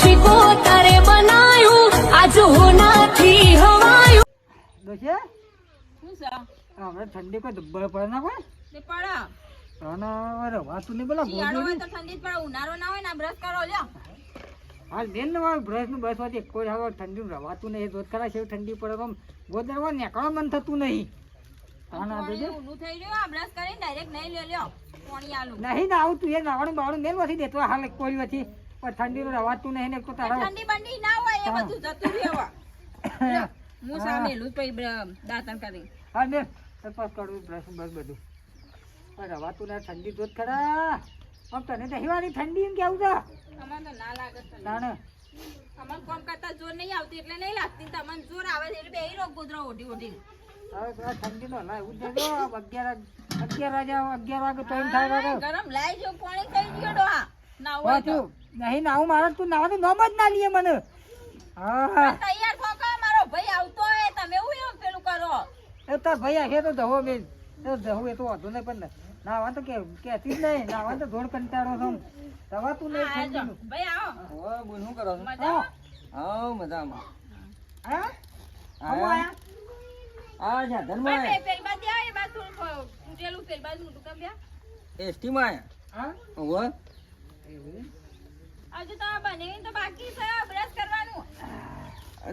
શીખો તારે બનાયું. આજ હોનાથી હવાયું. દોશે શું છે? હમણાં ઠંડી કોઈ દબ્બર પડે ના કોઈ તે પડે. રવાતું નહીં બોલા શિયાળો હોય તો ઠંડી જ પડે. ઉનાળો ના હોય ને આ બ્રશ કરો લ્યો. હાલ બેન ને મારું બ્રશનું બસ વાંચે કોઈ હવે ઠંડી રવાતું નહીં. દોધ ખરા છે ઠંડી પડે તો ગોદરવા નીકળવા મન થતું નહીં. આના દેજે ઊંડું થઈ રહ્યું આ બ્રશ કરીને ડાયરેક્ટ નહીં લ્યો લ્યો. પાણી આલું. નહીં ના આવું તું એ નાવાનું બાવડું મેલ નથી દેતો હાલ કોઈ નથી પણ ઠંડીનું રવાતું નહીં ને તો તારા ઠંડી બંડી ના હોય એ. બધું જતું રહ્યું હવે. હું. સામેલું જ પછી દાંતણ કરી હા ને તપાસ કરું બ્રશ બસ બધું. પણ રવાતું ના ઠંડી દોધ ખરા. આમ તને દહીવાની ઠંડી એમ કેવું છે? અમને તો ના લાગે ના તાણે અમને કોમ કરતા જોર નહીં આવતી એટલે નહીં લાગતી. તમને જોર આવે એટલે બે રોગ ગોદરો ઓઢી ઓઢી હવે તો લાય એવું જ અગિયાર અગિયાર વાગે અગિયાર વાગે ટાઈમ થાય ગરમ લાય જો પાણી થઈ ગયો ડોહા. ના હોય નહીં નાવું મારે તું નાવાનું નામ જ ના લીએ મને હા તૈયાર થો કા મારો ભાઈ આવતો હોય તમે એવું એમ પેલું કરો એ તાર ભાઈ આખે તો ધવો બેન એ ધવો એ તો વાંધો નહીં પણ નાવા તો કે કેતી જ નહીં નાવા તો ધોળ કંટાળો છું દવાતું નહીં હા, જો. ઠંડીનું ભાઈ આવો ઓય, બોલ શું કરો છો? મજા હાઉ, મજામાં. હા આયા? આ આયા? આવો, એ બાજુ થોડું તૂટેલું, પેલી બાજુ મોટું કામ લ્યા. ST માં આયા? હા ઓવે.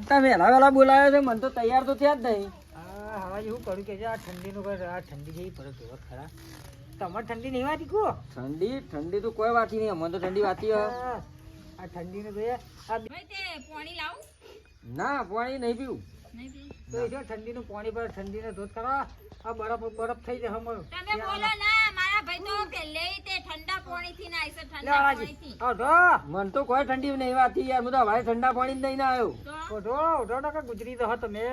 તમે વહેલા વહેલા બોલાવ્યો છે મને તો તૈયાર તો થયા જ નહીં. હા હવે એવું કરું કે આ ઠંડીનું કઈ આ ઠંડી જેવી પડે કેવો ખરા. તમારે ઠંડી નહીં વાતી કો ઠંડી ઠંડી તો કોઈ વાતી નહીં અમને તો ઠંડી વાતી હોય. આ ઠંડીનું તે પાણી લાવું. ના પાણી નહીં પીવું. તો એ જો ઠંડીનું પાણી પર ઠંડીને ધોધ કરો. આ બરફ બરફ થઈ જાય હમણાં. તમે બોલો ના મારા ભાઈ. મને તો કોઈ ઠંડી નહીં વાતી યાર. હું તો હવારે ઠંડા પાણી જ નહીં ના આવ્યો. ઓઢો ઓઢો ઉઠો ગુજરી તો હતો તમે.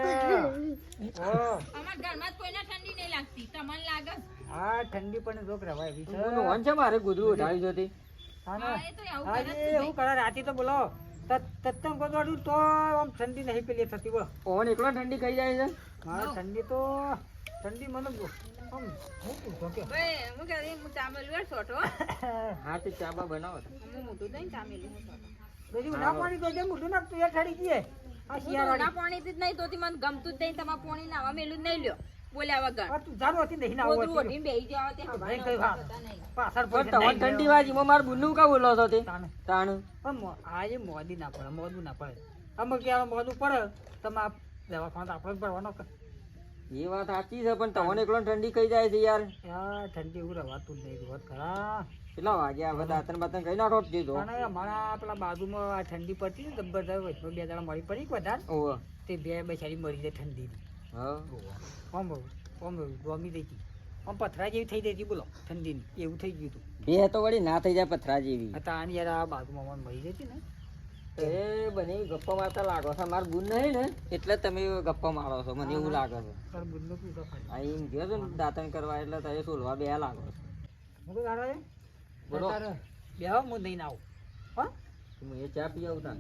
ઓ, અમારા ઘરમાં જ કોઈને ઠંડી નહીં લાગતી. તમને લાગે? છે? ઠંડી પણ જોક રવાય છે. હું વન છે મારે ગુજરું ઉઠાવી જોતી. હા એ તો કરે રાતે તો બોલો. તત્તમ ગોદવાડું તો આમ ઠંડી નહીં પેલી થતી બોલો. ઓન એકલો ઠંડી ખાઈ જાય છે? હા ઠંડી તો ઠંડી મને આમ હું પૂછો કે. ભાઈ હું કહે હું ચામેલું વાર છોટો હા. તે ચાબા બનાવો હું મોટું દઈ ચામેલું બીજું ના પાણી તો જેમ મોઢું નાખતું એ ઠડી ગયે આ હું ના પાણીથી જ નહીં ધોતી મને ગમતું જ નહીં તમારે પાણી નાવા મેલું જ નહીં લ્યો બોલ્યા વગર. તું જાણો હતી નહીં ના ગોદરું ઓઢીને બેહી જાઓ તે ભાઈ કઈ વાત. પાછળ પણ પડી ઠંડી વાજી માં મારે બુનનું કા બોલો તો તે? તાણે. તાણ. પણ આજે મોદી ના પડે મોદું ના પડે. અમુક યાર મોદું પડે? તમે આ દવાખાના આપણે ભરવાનો કે એ વાત સાચી છે પણ તમને એકલો ઠંડી ખાઈ જાય છે યાર. યાર ઠંડી એવું રવાતું જ નહીં વાત ખરા. કેટલા વાગ્યા હવે દાંતણ બાતન કઈ નાખો જ? દીધો અમારા પેલા બાજુમાં આ ઠંડી પડતી ને જબરદસ્ત વચમાં બે દાડા મળી પડી વધારે. ઓવે તે બે બેચારી મરી જાય ઠંડી હા. ઓમ ઓમ ગમી દઈ હતી આમ પથરા જેવી થઈ જતી બોલો ઠંડીની એવું થઈ ગયું હતું. બે તો વળી ના થઈ જાય પથરા જેવી. હતા આની યાર આ બાજુમાં મને મરી જતી ને. એ બને ગપ્પા મારતા લાગો છો. માર બુન નહીં ને એટલે તમે ગપ્પા મારો છો. મને એવું લાગે છે. આ એમ ગયો છો દાંતણ કરવા એટલે તમે સોલવા બે લાગો છો. બોલો. બે હું નહીં આવું. હા? હું એ ચા પી આવું તાન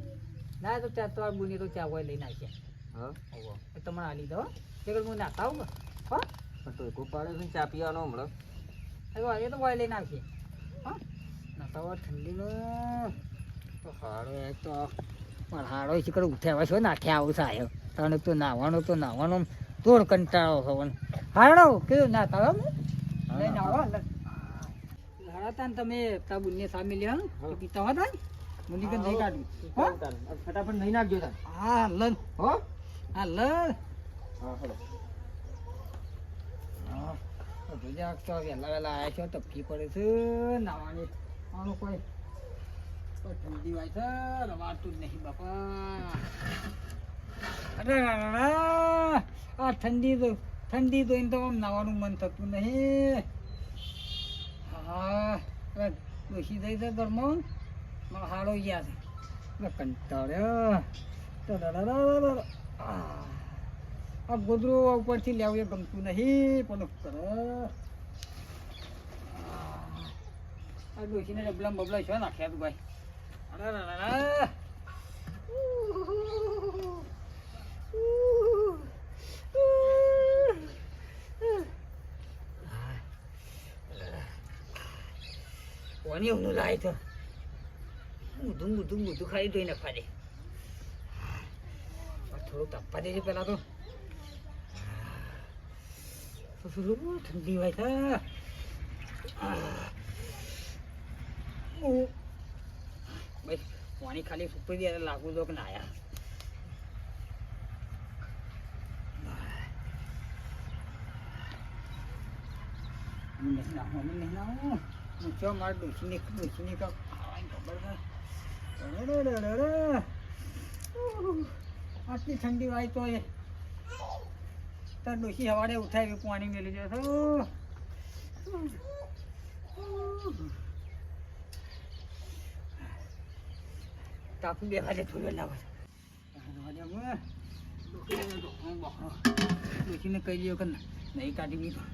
ના તો ચા તો આ બુની તો ચા હોય લઈને આવ્યા હા? એ તમને આલી દો તે હું નાખતા આવું. હા? તો કોઈ પાડે છે ચા પીવાનો હમણાં. એ તો હોય લઈને આવશે હા? નાખતા હોય ઠંડીનું. હાડો એક તો પણ હાડો શીકર ઉઠ્યા છો નાખ્યા આવું સાહેબ તને તો નાહવાનું તો નાવાનો તોડ કંટાળો છો હાડો કેવું ના તારો નાવા તમે તા બુનને સામે લ્યો. પીતા હતા નહીં કાઢ્યું હા. તાન. ફટાફટ નહીં નાખજો હા લન હો? હા લન હા હેલો. હા તો વહેલા વહેલા આવ્યા છો તપકી પડે છે નાવાની આનું કોઈ. ઠંડી હોય છે. રવાતું જ નહીં બાપા. અરે. આ ઠંડી તો ઠંડી તો તો આમ નાવાનું મન થતું નહીં. હા ડોસી થઈ છે ઘરમાં. મારા હાડો ગયા છે. કંટાળ્યો. આ ગોદરું ઉપરથી લેવું એ ગમતું નહીં. પણ કર. આ ડોશીને ડબલા બબલા છો નાખ્યા તું ભાઈ. કોની ઊંઘ લાય તો મોઢું મોઢું મોઢું ખાલી ધોઈ નાખવા દે થોડું તાપવા દેજે પેલા તો ઠંડી છે બસ પાણી ખાલી સુપરી દે લાગુ તો કે નાયા નહીં નાખું અમે નહીં નાખું હું ચો મારે ડોસીને ડોસીને કાંક ખબર આટલી ઠંડી વાય તો એ. તાર સવારે ઉઠાવી પાણી મેલી જશે તાપી બે દે થોડું લાવો. ડોસીને કહી દો કે નહીં કાઢી દીધું.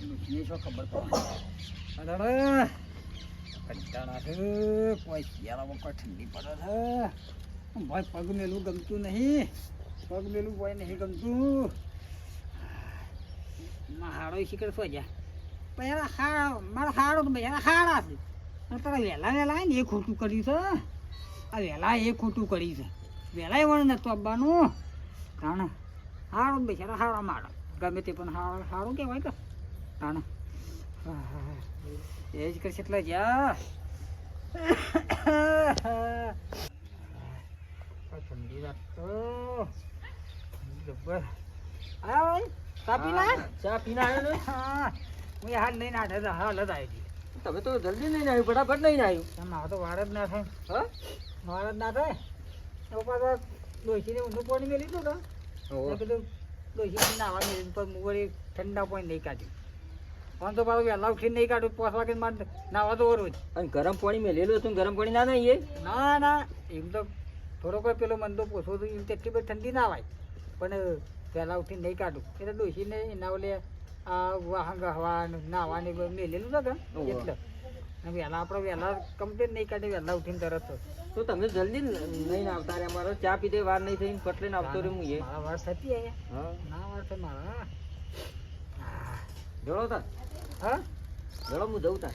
ડોસીને શું ખબર પડે? કંટાળા છે કોઈ શિયાળામાં કોઈ ઠંડી પડે છે. ભાઈ પગ મેલું ગમતું નહીં. પગ મેલું ભાઈ નહીં ગમતું. માં હાડો શીખર શું જા પહેલા હાડ, મારા હાડો તો પહેલા હાડા છે. તારા વહેલા વહેલા ને એ ખોટું કર્યું છે. આ વહેલા એ ખોટું કરી છે. વહેલા વણ નતું આવવાનું તાણા હાડો બિચારા હાડા માડો ગમે તે પણ હાડો હાડો કહેવાય તો તાણા. એ જ કરશે એટલે જા ઠંડી ભાઈ ચા પીના ચા પીને આવ્યો હા. હું હાલ લઈને આઠે હાલ જ આવી તમે તો જલ્દી નહીં આવ્યું ફટાફટ નહીં આવ્યું. મારે તો વાર જ ના થાય. હા? વાર જ ના થાય. તો પાછા ડોસીને ઊંધું પાણી મેલી દીધું તો. મેં કીધું ડોસીને નાવા વળી ઠંડા પાણી નહીં કાઢ્યું. પણ તો પાછું વહેલા ઉઠીને નહીં કાઢું પાંચ વાગે મારે નાવા તો રોજ અને ગરમ પાણી મેલેલું હતું ગરમ પાણી ના નાહીએ ના ના એમ તો થોડો કોઈ પેલો મન તો પોસો તો એમ તો એટલી બધી ઠંડી ના આવે પણ વહેલા ઉઠીને નહીં કાઢું એટલે ડોસીને એના ઓલે આ વાહન ગહવા નાવાની બધું મેલેલું છે એટલે. વહેલા આપણે વહેલા કમ્પ્લીટ નહીં કાઢી વહેલા ઉઠીને તરત તો તમે જલ્દી નહીં આવતા રે અમારો. ચા પીધે વાર નહીં થઈ પટલે આવતો રે હું એ. મારા વાર થતી આયા ના વાર તો મારા જોડો તા હા? જોડો હું જઉં તા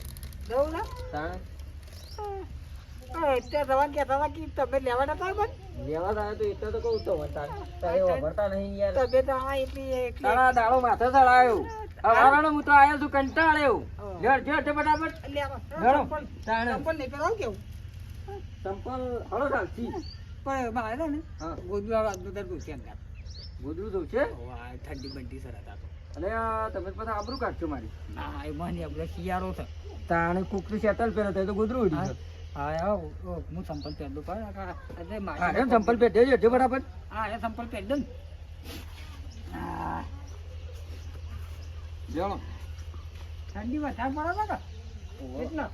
જવું ના? તાણે. કે તમે લેવા લેવા થાય તો એટલે તો કહું તો વરસાદ તારે. વાપરતા નહીં યાર. તમે તો આ એટલી એટલી તારા દાડો માથે ચડાયો. હવારાનો હું. તો આયો છું કંટાળ્યો. જડ જડ ફટાફટ. લેવા ઘણો. તાણે. ચંપલ નહીં પહેરાવું કેવું? ચંપલ હળો ચાલતી પણ મારે ને? ગોદડું આવે આજનું તાર દુખે અંદર ગોદડું છે? ઠંડી બંડી સર આ તો. અને તમે પાછા આબરું કાઢશો મારી. ના એ મને આપણે શિયાળો છે. તાણે કુકરી સેટલ પહેરે તો તો ગોદડું ઉડી હા હું સંપલ પહેરલું પણ આ- એટલે હા મારી એમ ઠંડી વધારે પડે ને હા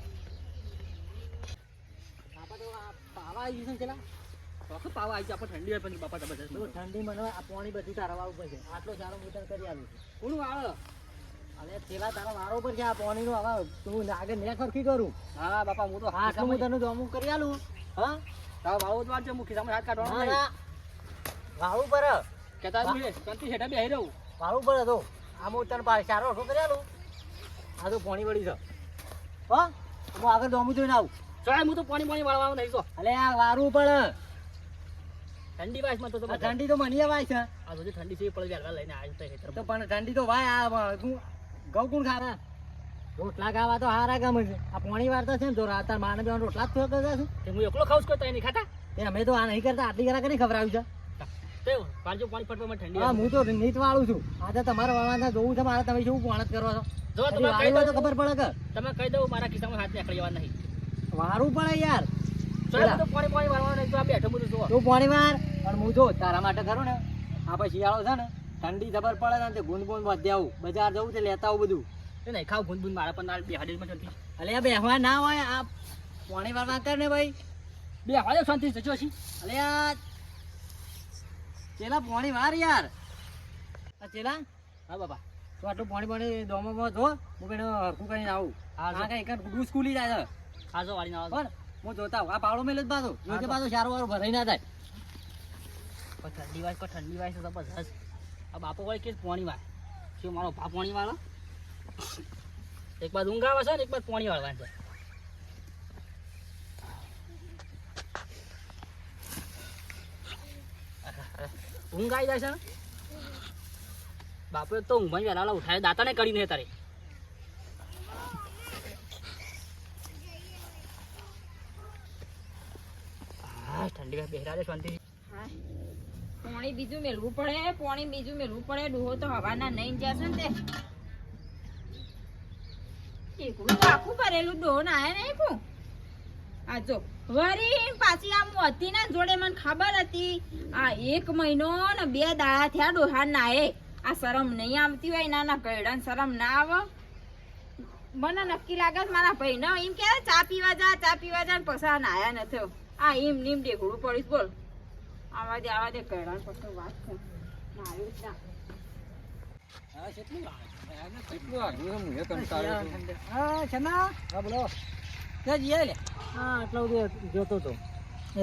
એ ચંપલ પેલા દઉં ને. આવી જાણો ઠંડી હોય પણ બાપા કેટલા ઠંડી મને આ પાણી બધું તારા વાળું પડશે છે. આટલો સારો મોટર કરી આવ્યું કોણ વાળો? અરે પેલા તારા વાળો પર છે આ પાણીનું. હવે તું આગળ ને ખરખી કરું. હા બાપા હું તો હા હું તને જોમું કરી આલું. હા? તારો વાળો જ વાંચો મુખી સામે હાથ કાઢવાનો નહીં. વાળું પર કેતા જ શાંતિ હેઠા બેહી રહું? વાળું પર હતો. આ હું તને પા- સારો ઓછો કરી આલું. આ તો પાણી વળી છે. હા? હું આગળ જમું જોઈને આવું. ચાલ હું તો પાણી પાણી વાળવા નહીં તો અલે આ વારું પણ. ઠંડી વાસમાં તો આ ઠંડી તો મને વાય છે. આ તો ઠંડી છે પણ વેલા લઈને આવ્યો તો તો પણ ઠંડી તો વાય આ તું ગૌ કોણ ખાવા. રોટલા ખાવા તો હારા ગમે છે. આ પોણી વારતા છે ને તો રાત માને બે રોટલા જ થયો કરતા છે તે હું એકલો ખાઉં છું કોઈ નહીં ખાતા? તે અમે તો આ નહીં કરતા આટલી કરા કરી ખબર છે. તે પાણી પાણી ફટવામાં ઠંડી હા હું તો નીત વાળું છું. આ તો તમારે વાળવાના જોવું છે મારે તમે શું પોણ કરવા કરો છો? જો હજી તમે કહી વાળું તો ખબર પડે કે. તમે કહી દઉં? મારા ખિસ્સામાં હાથ નીકળી જવા નહીં. વારું પડે યાર. તો પોણી વાર પણ હું જો તારા માટે કરું ને આ પછી શિયાળો છે ને ઠંડી જબર પડે ને તે ગુંદ ગુંદ વધ્યા આવું. બજાર જવું તે લેતા આવું બધું. એ નહીં ખાવ ભૂન મારા પણ અલે બેહવા ના હોય આ પોણી વારવા કર ને ભાઈ. બે હાડે શાંતિ જજો છી અલે આ ચેલા પોણી વાર યાર. આ ચેલા? હા બાપા. તો આટલું પાણી પાણી દોમાં જો હું કઈ હરખું કરીને આવું. હા, કઈ કઈ સ્કૂલી જાય છે. ખાસો વાળી ના આવે હું જોતા આ પાવડો મેલે જ બાજુ જોજે બાજુ સારું વારું ભરાઈ ના થાય. પણ ઠંડી વાય પણ ઠંડી વાય તો બસ. આ બાપો વાળી કે પોણી વાય? શું મારો બાપ પોણી વાળો? એક બાદ ઊંઘ આવે છે ને એક બાદ પોણી વાળવાનું છે ઊંઘ આવી જાય છે બાપે તો ઊંઘમાં વહેલા ઉઠાય દાંતાને કરીને તારે. હા, ઠંડી બેહરા શાંતિ. પાણી બીજું મેળવું પડે, પાણી બીજું મેળવું પડે, ડોહો તો હવાના નહીં જશે ને ના ખબર હતી, આ એક મહિનો બે દાડા થયા ડોહા નાએ આ શરમ નહીં આવતી હોય ના ના કઈડાને શરમ ના આવે. મને નક્કી લાગે મારા ભાઈ એમ કે ચા પીવા જા ચા પીવા જા પછી નાયા નથી. આ એમ નીમ ડેઘડું પડીશ બોલ. આવા દે આવા દે કઈડાને પછી વાત છે. નાયું જ ના. કેટલું આગળ છે, મુએ કંટાળ્યો છું. હા છના હા બોલો. ક્યાં જઈએ લે હા આટલા બધું જોતો તો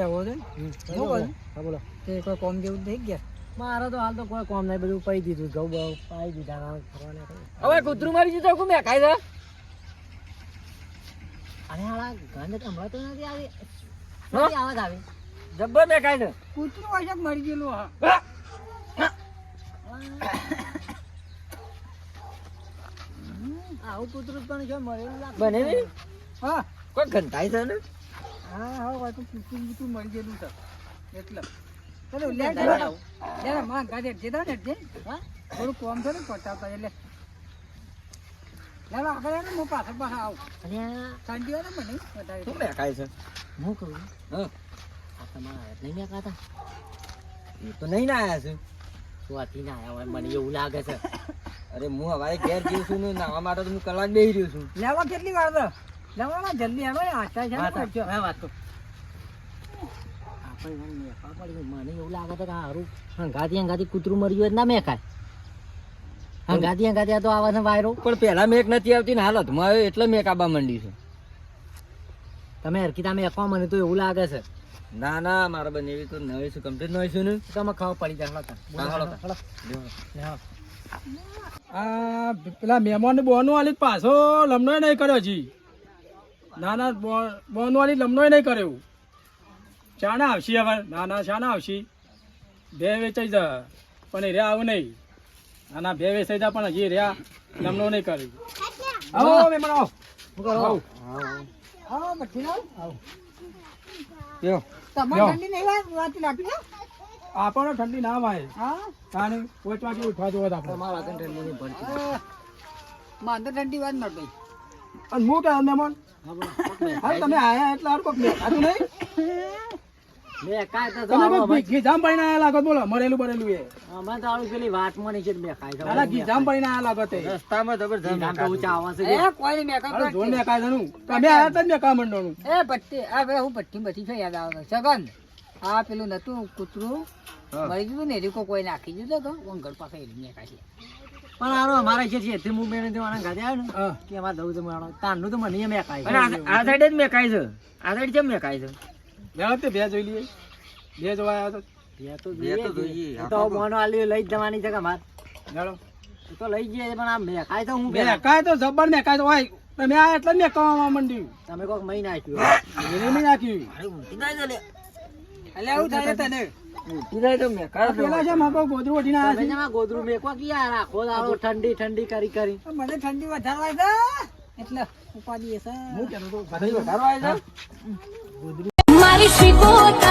એવો છે? હમ, શું કહ્યું? હા બોલો. તે કોઈ કોમ જેવું થઈ ગયા? મારે તો હાલ તો કોઈ કોમ નહીં બધું પડી દીધું. ઘઉં બહુ પાઈ દીધા. હવે કૂતરું મારી દીધું મેં ખાઈ દે. અરે હાલા ગાંડે તો હમણાં તો નથી આવી. હા? આવાજ આવી. જબ્બર કૂતરું હોય છે મરી ગયેલું હા. આવું કૂતરું પણ છે મરેલું લાગે. બને ને હા. કોઈ ઘંટાય છે ને? હા હા હોય તો કૂતરું કૂતરું મરી ગયેલું છે. એટલે. ચલો લે લે, લે, આવું. માં ગાડી અડજે તો ને હા? થોડું કોમ છે ને પટાવતા એટલે. લે આગળ આવે હું પાછળ પાછળ આવું. અને આ ઠંડી મને વધારે શું છે? હું કહું? હા. આ તમારા હાથ મેં કાતા એ તો નહીં ના આવ્યા છે. સુવાથી ના આવ્યા હોય મને એવું લાગે છે. અરે હું હવે ઘેર જઉં છું ને નાવા માટે તો હું કલાક બેસી રહ્યો છું. લેવા કેટલી વાર છે લેવા ના જલ્દી આવે આટા છે કરજો. હા વાત તો આપણે મને મેકા પડી મને એવું લાગે છે કે હારું હંગાથી હંગાથી કૂતરું મર્યું ના મેં હંગાથી હંગાથી ગાતિયા તો આવા છે વાયરો. પણ પહેલા મેક નથી આવતી ને હાલતમાં આવ્યો એટલે મેક આબા મંડી છે. તમે હરકીતા એકવા મને તો એવું લાગે છે. ના ના મારા બને એવી તો નવી છું કમ્પ્લીટ નવી છું ને? તમે ખાવ પડી જાય હળો હા, હળો. હળો. લે, હળો. આ પેલા મહેમાન બોનો વાલી પાછો લમનો નહીં કર્યો જી ના ના બોનો વાલી લમનો નહીં કર્યો. ચાના આવશે હવે. ના ના ચાના આવશે. બે વેચાઈ જા. પણ એ આવું નહીં. ના ના બે વેચાઈ જા પણ હજી રહ્યા. લમણો નહીં કરી. આવો મહેમાન. આવો કરો? આવો. આવો લાવ. આવો. કયો તમારે ઠંડી નહીં વાત લાગતી હો? આપણને ઠંડી ના વાય. હા? કારણ કોઈ વાગે ઉઠવા જોવો આપણે. મારા હાથે ઠંડી નહીં પડતી. માં તો ઠંડી વાત નથી અને હું કે મેમણ હા, તમે આયા એટલે આર કોક નહીં? મેકાય તો તો તમે આવો કોક ભાઈ. ઘીજામ પડીને આયા લાગો બોલો મરેલું બરેલું એ અમે તો આવું પેલી વાતમાં નહીં છે જ મેકાય છે. ના ઘીજામ પડીને આયા લાગો તે રસ્તામાં જબરજસ્ત ગામ તો ઊંચા આવા છે એ કોઈ નહીં મેકઅપ અરે જોર કરતી. મેકાય તમે આયા તા જ મેકા મંડળનું. એ ભટ્ટી આ ભાઈ હું ભટ્ટી બધી છે યાદ આવે સગન આ પેલું નતું કૂતરું. મરી ગયું ને રીકો કોઈ નાખી દીધું તો વંગડ પાસે પણ આરો અમારે છે છે તે હું બેને દેવાના ગાદે આવ્યો ને કે અમારે દઉં તમારો તાનનું તો મને મેકાય આ સાઈડ જ મેકાય છે આ સાઈડ કેમ મેકાય છે લેવા તે બે જોઈ લઈએ. બે જોવા આવ્યા તો. બે તો બે તો જોઈએ જોઈએ. જ. એ તો મોનો આલી લઈ જવાની છે કે માર લેડો. તો લઈ જઈએ પણ આ મેકાય તો હું મેકાય તો જબર મેકાય તો હોય. તમે આયા એટલે માંડ્યું. તમે કોક મહી નાખ્યું. એને નહીં નાખ્યું. અરે લે. થાય તને. તો મેકાય પેલા છે માકો ગોદરું છે ગોદરું કે ઠંડી ઠંડી કરી કરી. મને ઠંડી વધારે છે એટલે ઉપાધિ હશે. હું કહેતો હતો, વધારવા છે? ગોદરું importa.